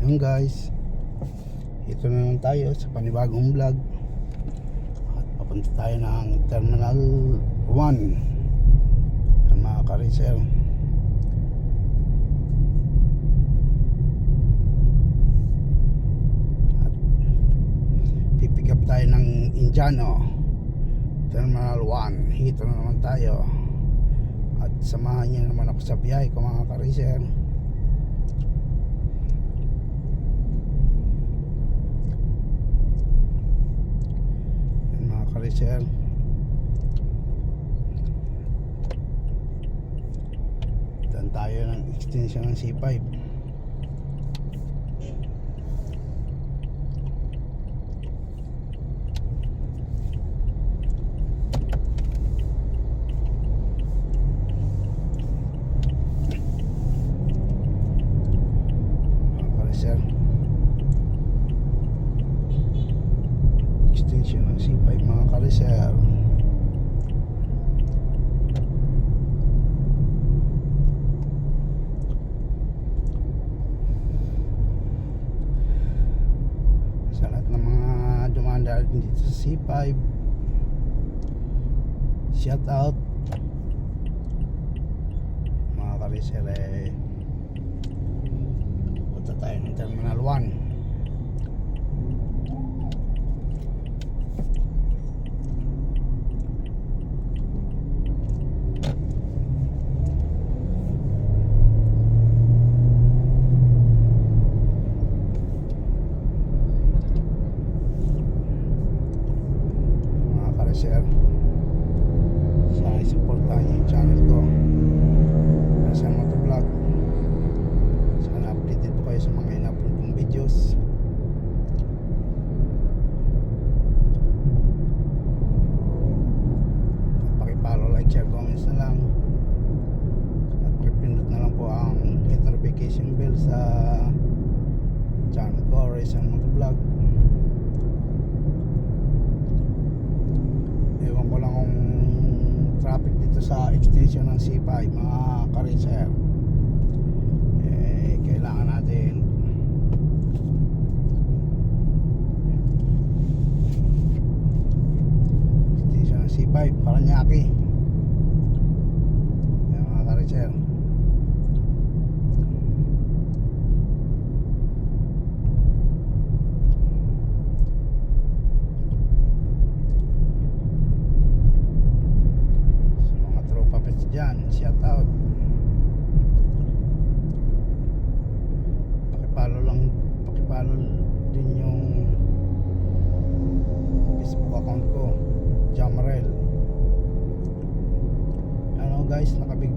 Yun guys. Ito na naman tayo sa panibagong vlog. At papunta tayo ng Terminal 1. Ang mga karisel. At pipick up tayo ng Indiano. Terminal 1. Hito na naman tayo. At samahan niyo naman ako sa biyahe ko mga karisel. Karisel. Dan tayo ng extension ng C5. Mga 25 shout out. Mga karisere. Punta tayo ng terminal 1 5 Paranaque.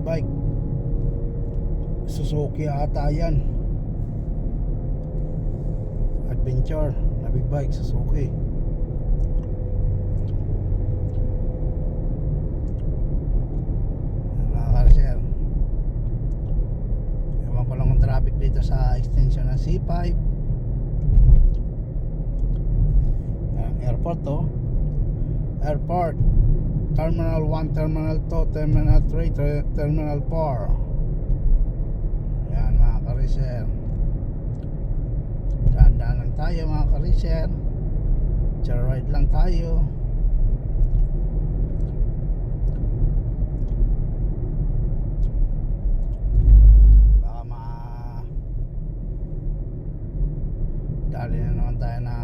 Bike. Suzuki ata yan. Adventure na big bike Suzuki. Mga karsel ewan ko lang kung traffic dito sa extension ng C5 Yan, airport to airport terminal 1 terminal 2 terminal 3 ter- terminal 4 yan mga karisel daan-daan lang tayo mga karisel ride lang tayo. Baka ma dali na naman tayo ng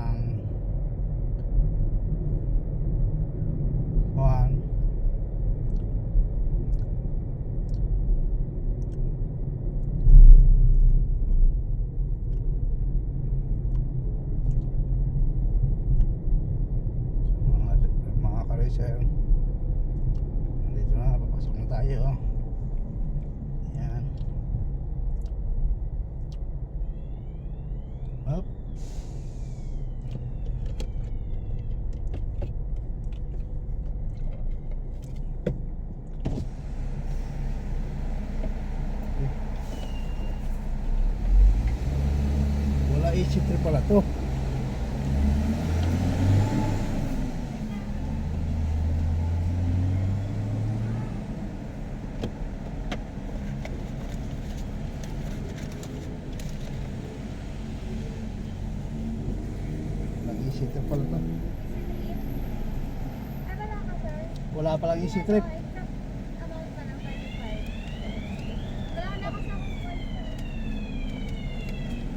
pala to Easy trip pala to. Wala palang easy trip.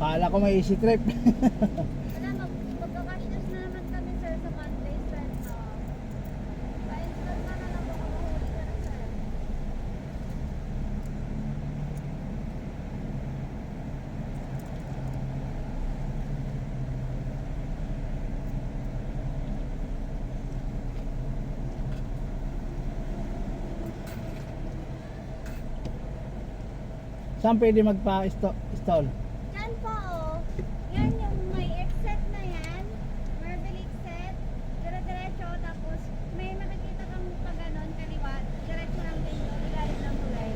Kala ko may easy trip. Wala, mag magka-cashless na naman kami, sir, sa monthly spend. Uh, pa-install ka na lang baka mahuli ka na, sir. Saan pwede magpa-install? Yan po, oh. Yan yung may exit na yan. Marble exit. Dire-diretso. Tapos may makikita kang pag ganon, kaliwa. Diretso lang din yun. Ilalim ng tulay.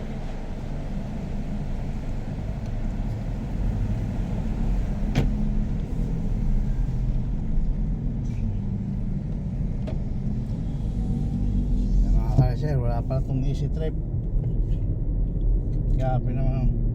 Yan, Mga ka-sir, wala pala tong easy trip. Grabe naman.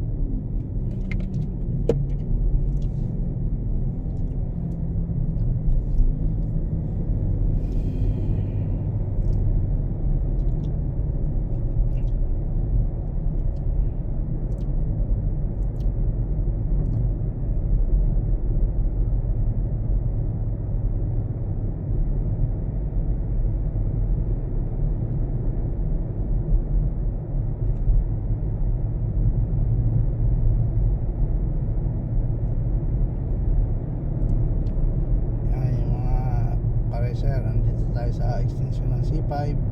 35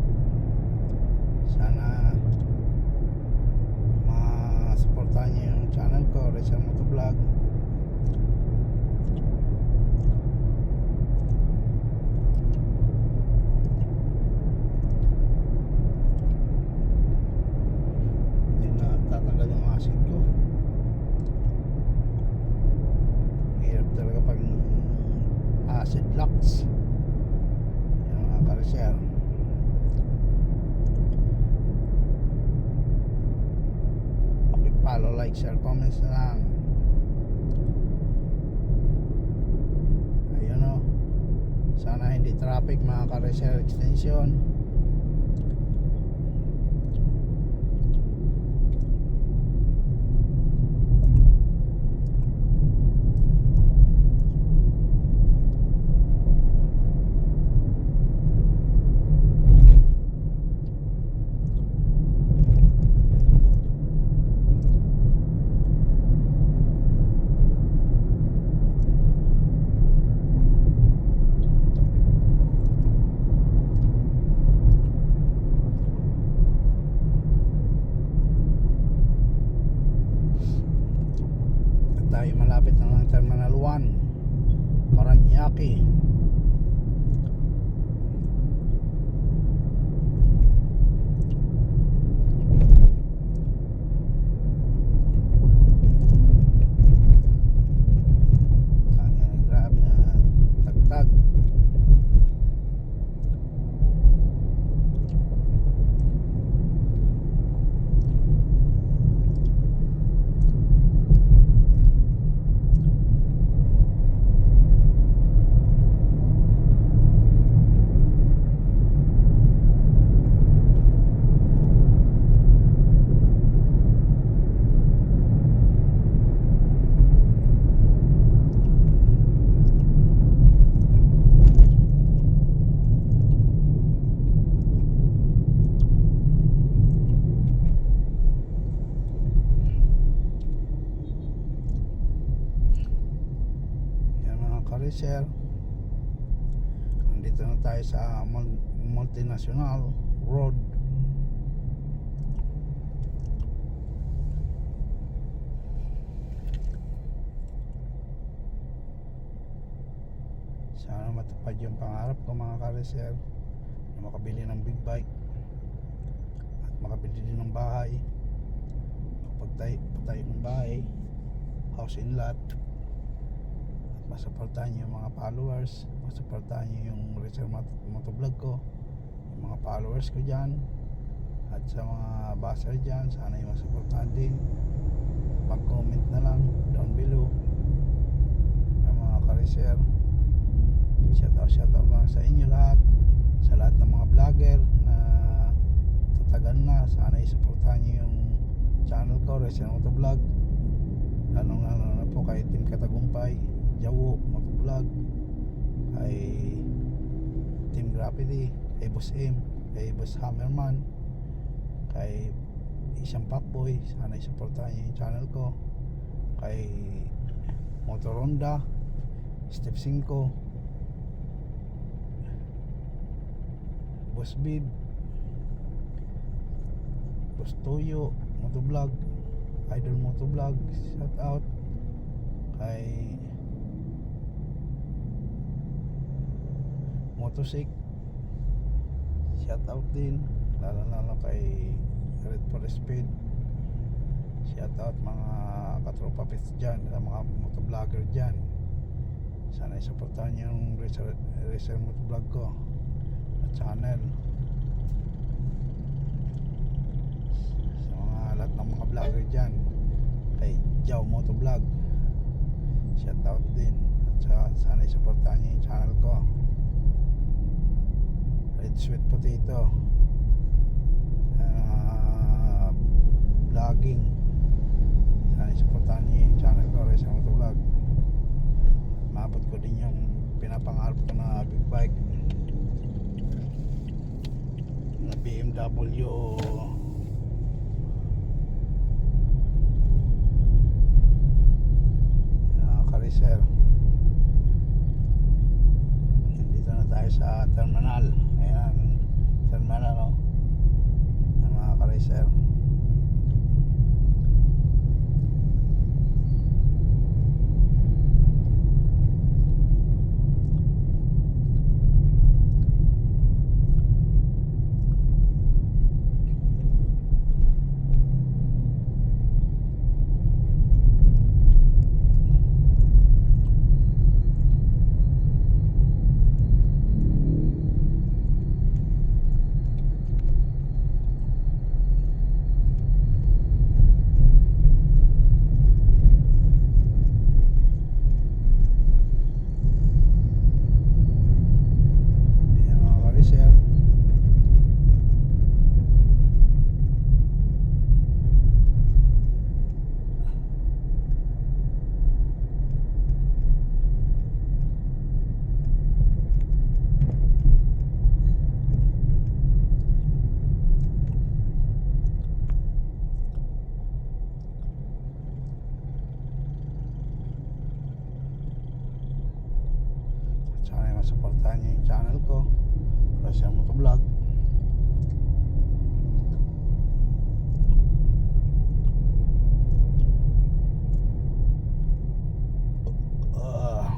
like, share, comments na lang. Ayun o. Sana hindi traffic mga kareser extension. At tayo malapit na ng Terminal 1 Paranaque Tangina, grabe na tagtag Yan kareser. Nandito na tayo sa mul- multinational road. Sana matupad yung pangarap ko mga kareser na makabili ng big bike at makabili din ng bahay. Pagtayo, pagtayo ng bahay, house in lot at masuportahan niyo yung mga followers masuportahan niyo yung Mot- Motovlog ko yung mga followers ko dyan at sa mga baser dyan sana yung masuportahan din mag comment na lang down below yung mga ka-reser shout out, shout out lang sa inyo lahat. Sa lahat ng mga vlogger na tatagan na. Sana isuportahan nyo yung channel ko, Resident Moto Vlog. Lalong lalo na po kay Team Katagumpay, Jawo, Moto Vlog, kay Team Graffiti, kay Boss M, kay Boss Hammerman, kay isang Pakboy, sana isuportahan nyo yung channel ko, kay Motoronda, Step 5, Boss Bib, Boss Toyo, Motovlog, Idol Motovlog, shout out kay Motosik, shout out din, lalo lalo kay Red Forest Speed, shout out mga katropa pits dyan, sa mga motovlogger dyan. Sana isuportahan yung Racer, Racer Motovlog ko na channel. Sa mga lahat ng mga vlogger dyan, kay Jow Motovlog, shout out din. At sa- sana isuportahan yung channel ko. Sweet Potato. Ah, vlogging. Sana isuportahan niyo yung channel ko, Racer Motovlog. Maabot ko din yung pinapangarap ko na big bike na BMW na Carisel dito na tayo terminal ayan terminal no ng mga Carisel ayan mga Carisel sana masuportahan niyo yung channel ko Russia Motovlog Ah,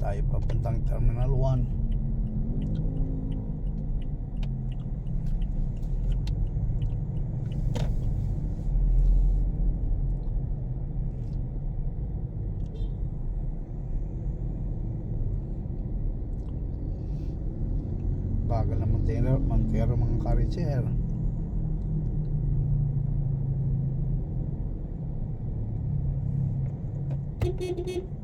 tayo papuntang Terminal 1 bagal na Montero, Montero mga karitser bagal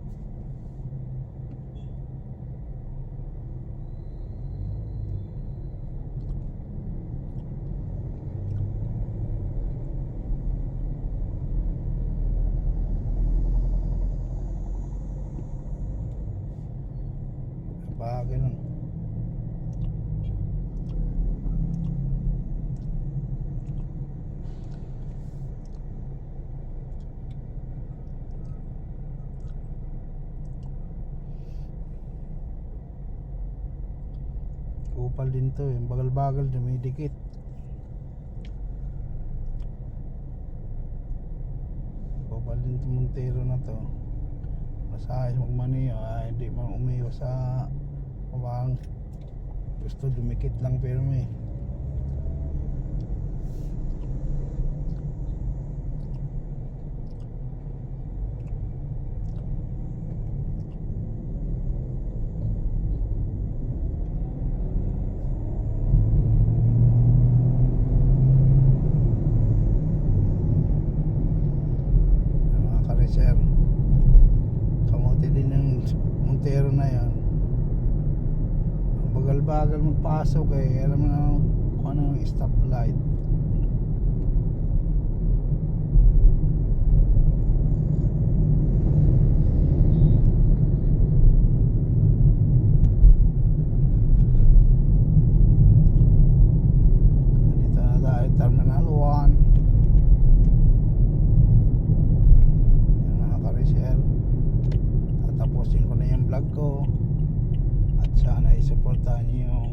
Kupal din to eh. Bagal-bagal dumidikit. Kupal din to Montero na to. Masayos magmaniyo ay hindi man umiyo sa kumang gusto dumikit lang pero may mga kareser kamote din yung Montero na yan bagal-bagal magpasok eh. Alam mo na kung ano yung stoplight. Nandito na tayo, Terminal 1. Yan mga karisel. Tatapusin ko na yung vlog ko. At sana isuportahan niyo yung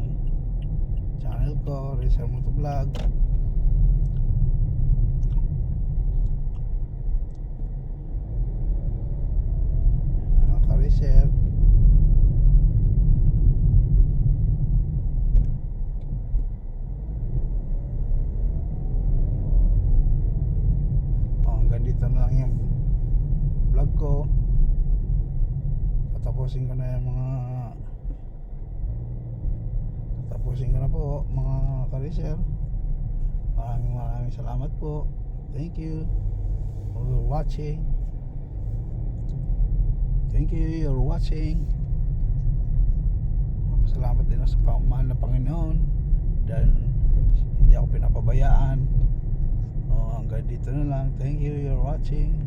channel ko, Rizal Moto Vlog. Mga karisel. Oh, hanggang dito na lang yung vlog ko. Tatapusin ko na yung mga Tatapusin ko na po mga karisel. Maraming maraming salamat po. Thank you for watching. Thank you, you're watching. Salamat din sa pamahal na Panginoon dahil hindi ako pinapabayaan. Oh, hanggang dito na lang. Thank you, you're watching.